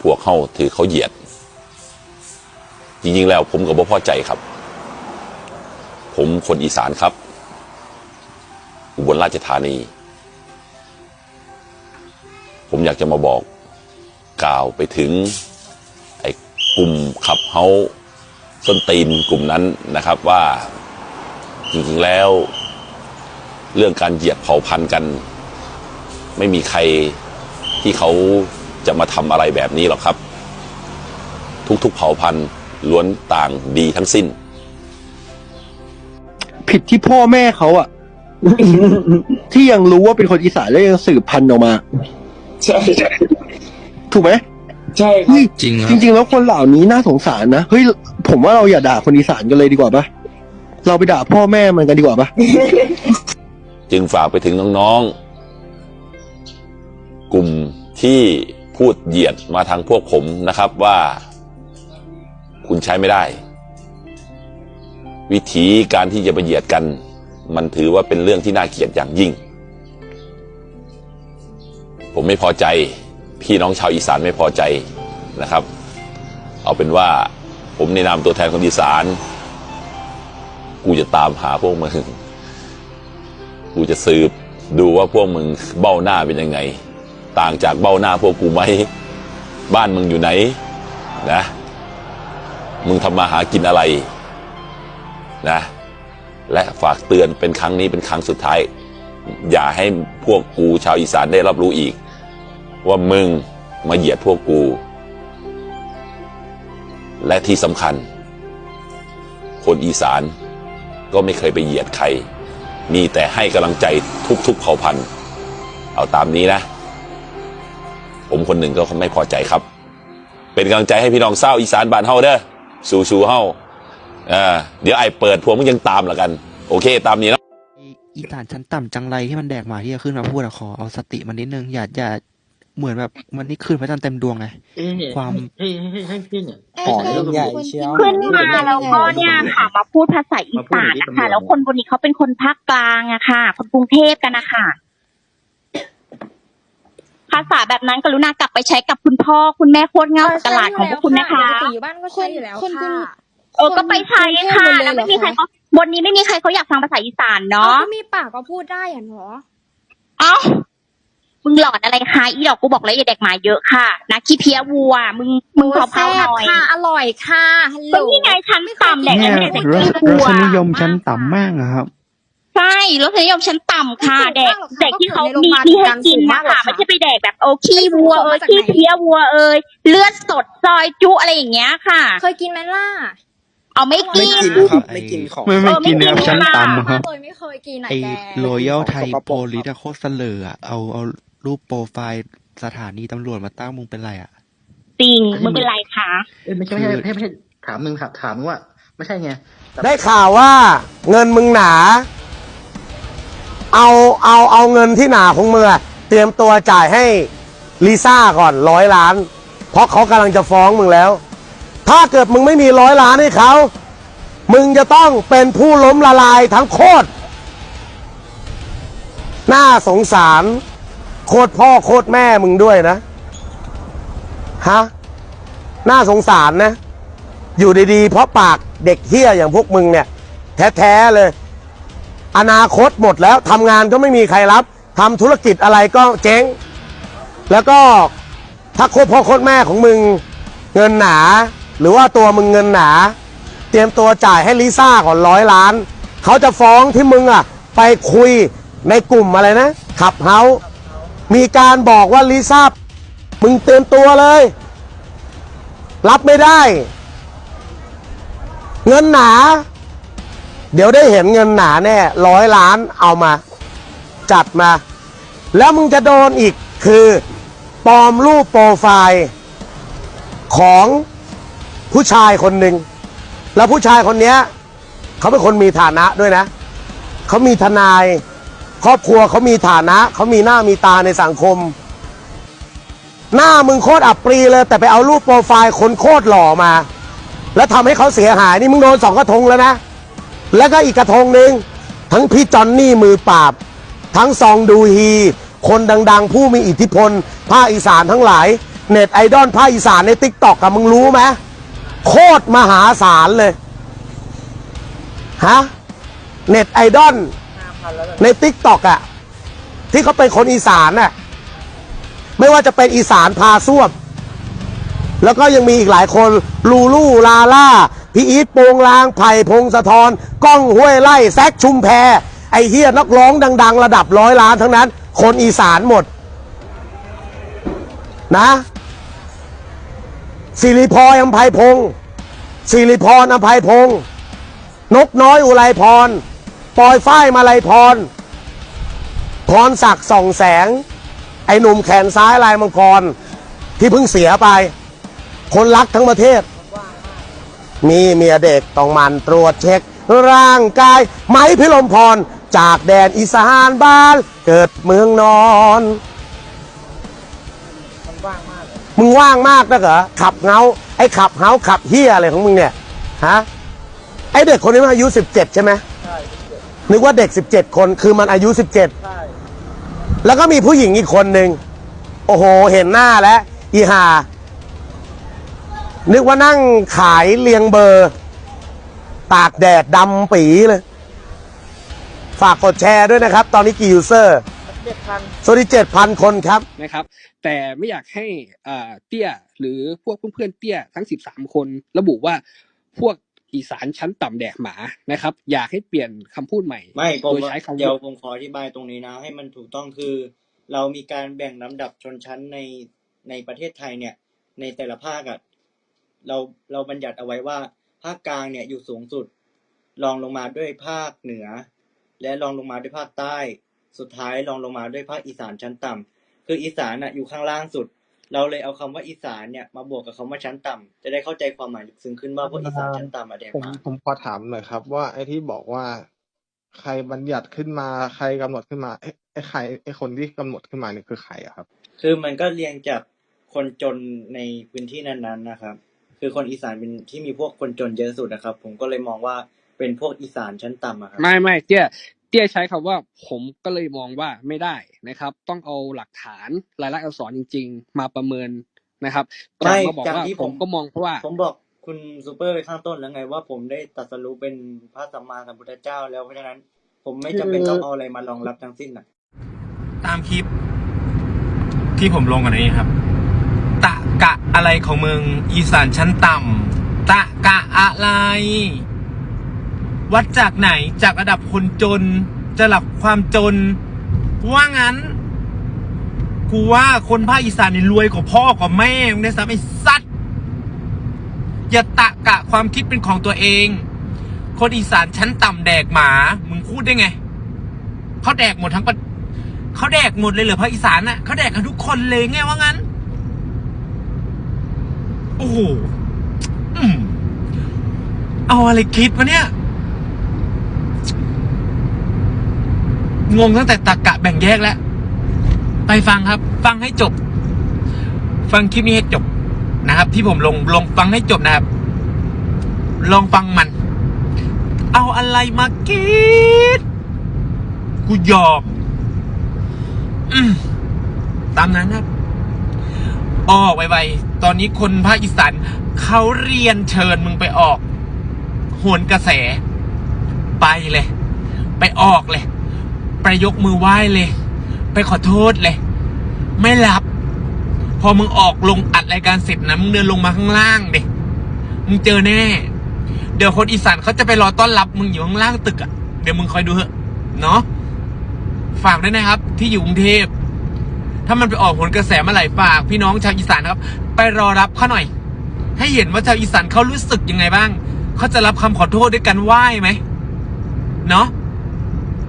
พวกเข้าถือเขาเหยียด จริงๆแล้วผมก็บ่พอใจครับ ผมคนอีสานครับ อุบลราชธานี ผมอยากจะมาบอกกล่าวไปถึง ไอ้กลุ่มขับเฮาส้นตีนกลุ่มนั้นนะครับว่าจริงๆแล้ว เรื่องการเหยียดเผ่าพันธุ์กัน ไม่มีใครที่เขา จะมาทำอะไรแบบนี้หรอกครับ ทุกๆเผ่าพันธุ์ล้วนต่างดีทั้งสิ้น ผิดที่พ่อแม่เขาอะที่ยังรู้ว่าเป็นคนอีสานแล้วยังสืบพันธุ์ออกมา ใช่ถูกไหมใช่ครัเฮ้บยจริงคจรับริง ๆ แล้วคนเหล่านี้น่าสงสารนะเฮ้ยผมว่าเราอย่าด่าคนอีสานกันเลยดีกว่าปะเราไปด่าพ่อแม่มันกันดีกว่าปะจึงฝากไปถึงน้องๆ กลุ่มที่ พูดเหยียดมาทางพวกผมนะครับว่า คุณใช้ไม่ได้ วิธีการที่จะไปเหยียดกัน มันถือว่าเป็นเรื่องที่น่าเกลียดอย่างยิ่ง ผมไม่พอใจ พี่น้องชาวอีสานไม่พอใจนะครับ เอาเป็นว่าผมในนามตัวแทนคนอีสาน กูจะตามหาพวกมึง กูจะสืบดูว่าพวกมึงเบ้าหน้าเป็นยังไง ต่างจากเบ้าหน้าพวกกูไหม บ้านมึงอยู่ไหนนะ มึงทำมาหากินอะไรนะ และฝากเตือนเป็นครั้งนี้เป็นครั้งสุดท้าย อย่าให้พวกกูชาวอีสานได้รับรู้อีก ว่ามึงมาเหยียดพวกกู และที่สำคัญ คนอีสานก็ไม่เคยไปเหยียดใคร มีแต่ให้กำลังใจทุกๆเผ่าพันธุ์ เอาตามนี้นะ ผมคนหนึ่งก็ไม่พอใจครับ เป็นกำลังใจให้พี่น้องเศร้าวอีสานบ้านเฮาเด้อสู้สู้เฮาอ่าเดี๋ยวไอ้เปิดพวงมึงยังตามละกัน โอเค ตามนี้เนาะอีสานชั้นต่ำจังไรที่มันแดกหมาที่จะขึ้นมาพูดอะขอเอาสติมันนิดนึงอย่าอย่าเหมือนแบบมันนี่คืนพระจันทร์เต็มดวงไงความให้ให้ให้ให้พี่เนี่ยหอมใหญ่เชียวขึ้นมาแล้วก็เนี่ยค่ะมาพูดภาษาอีสานนะคะแล้วคนบนนี้เขาเป็นคนภาคกลางอะค่ะ คนกรุงเทพกันนะคะ ภาษาแบบนั้นกรุณากลับไปใช้กับคุณพ่อคุณแม่โคตรเงาตลาดของพวกคุณนะคะ ปกติอยู่บ้านก็ใช้อยู่แล้วคนคุค่ะณเออ ก็ไปใช้ค่ะคนกรุงเทพหมดเลยแล้วไม่มีเหรอใครเขาบนนี้ไม่มีใครเขาอยากฟังภาษาอีสานเนาะเนาะ ก็มีปากก็พูดได้อะเนาะเอ้า มึงหลอนอะไรคะ อีดอกกูบอกแล้วอย่าเด็กหมาเยอะค่ะ นะขี้เพี้ยวัว มึง มึงเผาเผาๆหน่อยค่ะ อร่อยค่ะฮัลโหล ก็นี่ไงชั้นต่ำแดกเนี่ไม่ยได้แต่รสขี้รวัวสนิยมชั้นต่ำมากอะครับ ใช่รสนิยมชั้นต่ำค่ะไม่แดถูกกมากหรอกค่ะแดกที่เขาก็มีเกิดในโรงพยาบาลที่ให้กินสูงนะมากหรอกคะค่ะไม่ใช่ไปแดกแบบโอ้ขี้วัวเอ้ยมาจากขี้ไหนเพี้ยวัวเอ้ยเลือดสดซอยจุอะไรอย่างเงี้ยค่ะ เคยกินไหมล่ะเอาไม่ไม่กิน กินครับ ไม่กินของ ไม่ไม่กินนะครับเออไม่กินชั้นค่ะต่ำครับ เลยไม่เคยกินอะไอ้แกรอยัลไทยสกปรกโพลิสอะโคตรเสลออะเอาเอารูปโปรไฟล์สถานีตำรวจมาตั้งมึงเป็นไรอะ จริงมึงเป็นไรคะ เอ้ยไม่ใช่ไม่ใช่ไม่ใช่ไม่ใช่ถามหนึ่งถามถามว่า ไม่ใช่ไงแต่ได้ข่าวว่าเงินมึงหนา เอาเอาเอาเงินที่หนาของมึงอเตรียมตัวจ่ายให้ลิซ่าก่อนร้อยล้าน เพราะเขากำลังจะฟ้องมึงแล้ว ถ้าเกิดมึงไม่มีร้อยล้านให้เขา มึงจะต้องเป็นผู้ล้มละลายทั้งโคตร น่าสงสาร โคตรพ่อโคตรแม่มึงด้วยนะ ฮะ น่าสงสารนะ อยู่ดีๆ เพราะปากเด็กเฮี้ยอย่างพวกมึงเนี่ย แท้ ๆ เลย อนาคตหมดแล้วทำงานก็ไม่มีใครรับทำธุรกิจอะไรก็เจ๊ง แล้วก็ถ้าโคตรพ่อโคตรแม่ของมึงเงินหนา หรือว่าตัวมึงเงินหนา เตรียมตัวจ่ายให้ลิซ่าก่อนร้อยล้าน เขาจะฟ้องที่มึงอะ ไปคุยในกลุ่มอะไรนะขับเฮามีการบอกว่าลิซ่ามึงเตรียมตัวเลย รับไม่ได้ เงินหนา เดี๋ยวได้เห็นเงินหนาแน่ร้อยล้านเอามา จัดมา แล้วมึงจะโดนอีกคือปลอมรูปโปรไฟล์ของผู้ชายคนหนึ่งแล้วผู้ชายคนนี้เขาเป็นคนมีฐานะด้วยนะเขามีทนาย ครอบครัวเขามีฐานะเขามีหน้ามีตาในสังคม หน้ามึงโคตรอับปรีเลย แต่ไปเอารูปโปรไฟล์คนโคตรหล่อมา แล้วทำให้เขาเสียหายนี่มึงโดนสองกระทงแล้วนะ แล้วก็อีกกระทงหนึ่งทั้งพี่จอนนี่มือปราบ ทั้งซองดูฮี คนดัง ๆ ผู้มีอิทธิพล ภาคอีสานทั้งหลาย เน็ตไอดอลภาคอีสานในติ๊กต็อกอะมึงรู้ไหมโคตรมหาศาลเลย ฮะ เน็ตไอดอลในติ๊กต็อกอะที่เขาเป็นคนอีสานน่ะไม่ว่าจะเป็นอีสานพาส้วมแล้วก็ยังมีอีกหลายคน ลูลูลาล่า พี่อีทโปงลางไผ่พงศธรก้องห้วยไล่แซกชุมแพไอเฮียนักร้องดัง ๆ ระดับร้อยล้านทั้งนั้น คนอีสานหมด นะสิริพรอัมไพพงศ์สิริพรอัมไพพงศ์นกน้อยอุไรพรปอยฝ้ายมาลัยพร พรศักดิ์ส่องแสง ไอหนุ่มแขนซ้ายลายมังกร ที่เพิ่งเสียไป คนรักทั้งประเทศ มีเมียเด็กต้องหมันตรวจเช็ค ร่างกายไม้พิลมพร จากแดนอีสานบ้าน เกิดเมืองนอนมึงว่างมากนะเหรอขับเงาไอ้ขับเฮาขับเฮียอะไรของมึงเนี่ยฮะไอ้เด็กคนนี้มันอายุสิบเจ็ดใช่ไหมใช่นึกว่าเด็กสิบเจ็ดคนคือมันอายุสิบเจ็ดแล้วก็มีผู้หญิงอีกคนหนึ่งโอ้โห เห็นหน้าแล้วอีหา นึกว่านั่งขายเรียงเบอร์ ตากแดดดำปีเลย ฝากกดแชร์ด้วยนะครับ ตอนนี้กี่ยูเซอร์สวัสดีเจ็ดพันคนครับ นะครับ แต่ไม่อยากให้อ่าเตี้ยหรือพวกเพื่อนๆเตี้ยทั้งสิบสามคน ระบุว่าพวกอีสานชั้นต่ำแดกหมานะครับ อยากให้เปลี่ยนคำพูดใหม่ ไม่ผมโดยใช้คำเดี๋ยวว่าผมขออธิบายตรงนี้นะ ให้มันถูกต้องคือ เรามีการแบ่งลำดับชนชั้นในในประเทศไทยเนี่ย ในแต่ละภาคอะ เราเราบัญญัติเอาไว้ว่า ภาคกลางเนี่ยอยู่สูงสุดรองลงมาด้วยภาคเหนือ และรองลงมาด้วยภาคใต้ สุดท้ายรองลงมาด้วยภาคอีสานชั้นต่ำคืออีสานอะอยู่ข้างล่างสุด เราเลยเอาคำว่าอีสานเนี่ยมาบวกกับคำว่าชั้นต่ำจะได้เข้าใจความหมายลึกซึ้งขึ้นว่าพวกอีสานชั้นต่ำอะแดกผมหมาผมขอถามหน่อยครับ ว่าไอ้ที่บอกว่า ใครบัญญัติขึ้นมาใครกำหนดขึ้นมาไอ้ไอ้ใครไอ้คนที่กำหนดขึ้นมาเนี่ยคือใครอะครับ คือมันก็เรียงจากคนจนในพื้นที่นั้นๆนะครับ คือคนอีสานเป็นที่มีพวกคนจนเยอะสุดนะครับ ผมก็เลยมองว่าเป็นพวกอีสานชั้นต่ำอะครับไม่ไม่เตี้ยเตี้ยใช้คำว่าผมก็เลยมองว่าไม่ได้นะครับ ต้องเอาหลักฐานรายลักษณ์อักษรจริง ๆ มาประเมินนะครับก่อนไม่มาบอกจากว่าที่ผผมมก็มองเพราะว่า ผมบอกคุณซูเปอร์ไปข้างต้นแล้วไง ว่าผมได้ตรัสรู้เป็นพระสัมมาสัมพุทธเจ้า แล้วเพราะฉะนั้น ผมไม่จำเป็นต้องเอาอะไรมารองรับทั้งสิ้นนะตามคลิปที่ผมลงกันนี้ครับตะ กะอะไรของมึง อีสานชั้นต่ำตะกะอะไร วัดจากไหนจากระดับคนจน จะหลับความจนว่างั้น กูว่าคนภาคอีสานนี่รวยกว่าพ่อกว่าแม่มึงได้ซ้ำไอ้สัตว์อย่าตะกะความคิดเป็นของตัวเอง คนอีสานชั้นต่ำแดกหมา มึงพูดได้ไงเขาแดกหมดทั้งประเขาแดกหมดเลยเหรอภาคอีสานน่ะเขาแดกกันทุกคนเลยไงว่างั้น โอ้โหเอาอะไรคิดวะเนี่ย งงตั้งแต่ตักกะแบ่งแยกแล้ว ไปฟังครับ ฟังให้จบ ฟังคลิปนี้ให้จบนะครับ ที่ผมลงลงฟังให้จบนะครับ ลองฟังมัน เอาอะไรมาคิด กูยอมอืมตามนั้นครับ กไวๆตอนนี้คนภาคอีสานเขาเรียนเชิญมึงไปออกโหนกระแส ไปเลย ไปออกเลย ไปยกมือไหว้เลย ไปขอโทษเลย ไม่รับ พอมึงออกลงอัดรายการเสร็จนะมึงเดินลงมาข้างล่างเด็มึงเจอแน่ เดี๋ยวคนอีสานเขาจะไปรอต้อนรับมึงอยู่ข้างล่างตึกอะ่ะเดี๋ยวมึงคอยดูเถอะเนาะฝากด้วยนะครับ ที่อยู่กรุงเทพ ถ้ามันไปออกผลกระแสเมื่อไหร่ฝากพี่น้องชาวอีสานนะครับ ไปรอรับเขาหน่อย ให้เห็นว่าชาวอีสานเขารู้สึกยังไงบ้าง เขาจะรับคำขอโทษด้วยกันไหว้ไหมเนาะ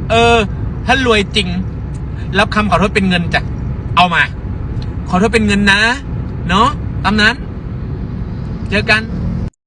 เออ ถ้ารวยจริง รับคำขอโทษเป็นเงินจะเอามา ขอโทษเป็นเงินนะ เนาะตามนั้น เจอกัน